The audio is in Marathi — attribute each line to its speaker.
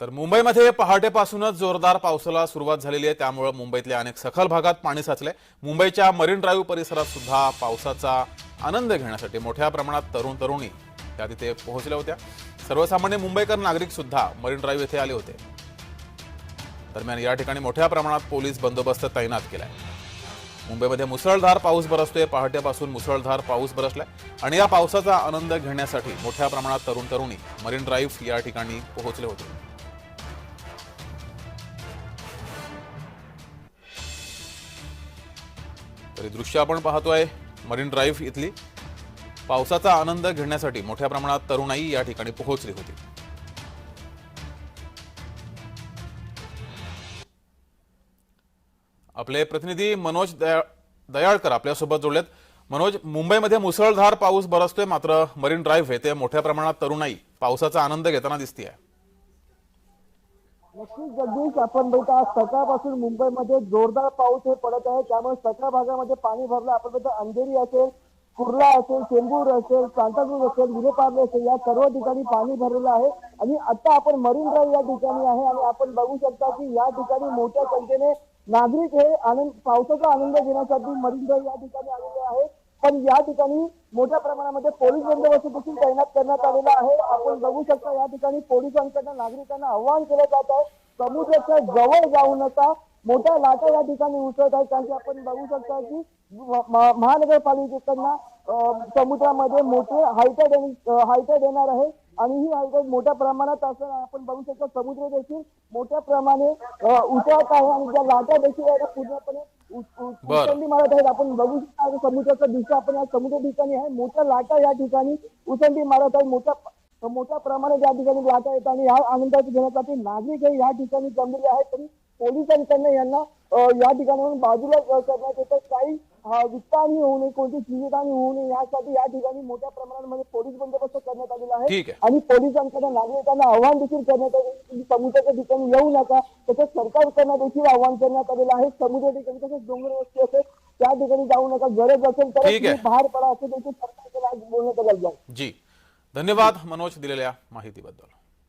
Speaker 1: तर मुंबईमध्ये पहाटेपासूनच जोरदार पावसाला सुरुवात झालेली आहे. त्यामुळे मुंबईतल्या अनेक सखल भागात पाणी साचले मुंबईच्या मरीन ड्राईव्ह परिसरात सुद्धा पावसाचा आनंद घेण्यासाठी मोठ्या प्रमाणात तरुण तरुणी त्या तिथे पोहोचल्या होत्या. सर्वसामान्य मुंबईकर नागरिक सुद्धा मरीन ड्राईव्ह येथे आले होते. दरम्यान या ठिकाणी मोठ्या प्रमाणात पोलीस बंदोबस्त तैनात केलाय. मुंबईमध्ये मुसळधार पाऊस बरसतोय. पहाटेपासून मुसळधार पाऊस बरसलाय. आणि या पावसाचा आनंद घेण्यासाठी मोठ्या प्रमाणात तरुण तरुणी मरीन ड्राईव्ह या ठिकाणी पोहोचले होते. तरी दृश्य आपण पाहतोय मरीन ड्राईव्ह इथली. पावसाचा आनंद घेण्यासाठी मोठ्या प्रमाणात तरुणाई या ठिकाणी पोहोचली होती. आपले प्रतिनिधी मनोज दया- दयाळकर आपल्यासोबत जोडलेत. मनोज मुंबईमध्ये मुसळधार पाऊस बरसतोय मात्र मरीन ड्राईव्ह येथे मोठ्या प्रमाणात तरुणाई. पावसाचा आनंद घेताना दिसते आहे
Speaker 2: नक्कीच जगदीश आपण बघता आज सकाळपासून मुंबईमध्ये जोरदार पाऊस हे पडत आहे. त्यामुळे सकाळ भागामध्ये पाणी भरलं आपण बघता अंधेरी असेल कुर्ला असेल चेंबूर असेल सांताक्रूज असेल विलेपार्ले असेल या सर्व ठिकाणी पाणी भरलेलं आहे. आणि आता आपण मरीन ड्राईव्ह या ठिकाणी आहे आणि आपण बघू शकता की या ठिकाणी मोठ्या संख्येने नागरिक हे आनंद पावसाचा आनंद घेण्यासाठी मरीन ड्राईव्ह या ठिकाणी आलेले आहे पण या ठिकाणी मोठ्या प्रमाणामध्ये पोलीस बंदोबस्त देखील तैनात करण्यात आलेला आहे. आपण बघू शकता या ठिकाणी पोलिसांकडनं नागरिकांना आवाहन केलं जात आहे. समुद्राच्या जवळ जाऊ नका. मोठ्या लाटा या ठिकाणी उसळत आहेत. कारण की आपण बघू शकता की महानगरपालिकेकडनं समुद्रामध्ये मोठे हायटेड हायटेड येणार आहे. आणि ही हायटेड मोठ्या प्रमाणात असं आपण बघू शकतो. समुद्र देखील मोठ्या प्रमाणे उसळत आहे. आणि ज्या लाटा देखील आहेत पूर्णपणे उ- उ-
Speaker 1: बरं.
Speaker 2: उचलली मारत आहेत. आपण बघू शकता समुद्राचा दिशा आपण या समुद्र ठिकाणी आहे. मोठ्या लाटा या ठिकाणी उसंडी मारत आहेत. मोठ्या मोठ्या प्रमाणात या ठिकाणी लाटा आहेत. आणि या आनंदाची घेण्यासाठी नागरिक हे या ठिकाणी जमलेले आहेत. तरी पोलिसांकडनं यांना या ठिकाणाहून बाजूला करण्यात येतं. काही अं, वित्तहानी होऊ नये कोणती जीवितहानी होऊ नये यासाठी या ठिकाणी मोठ्या प्रमाणामध्ये पोलीस बंदोबस्त करण्यात आलेला आहे. आणि पोलिसांकडे नागरिकांना आव्हान देखील करण्यात आले. समुद्राच्या ठिकाणी येऊ नका. तसंच सरकारकडनं देखील आव्हान करण्यात आलेलं आहे. समुद्र ठिकाणी तसंच डोंगर वस्ती असेल त्या ठिकाणी जाऊ नका. गरज असेल तर बाहेर पडा असं देखील सरकारकडे आज बोलण्यात आलं
Speaker 1: जी. धन्यवाद मनोज दिलेल्या माहितीबद्दल.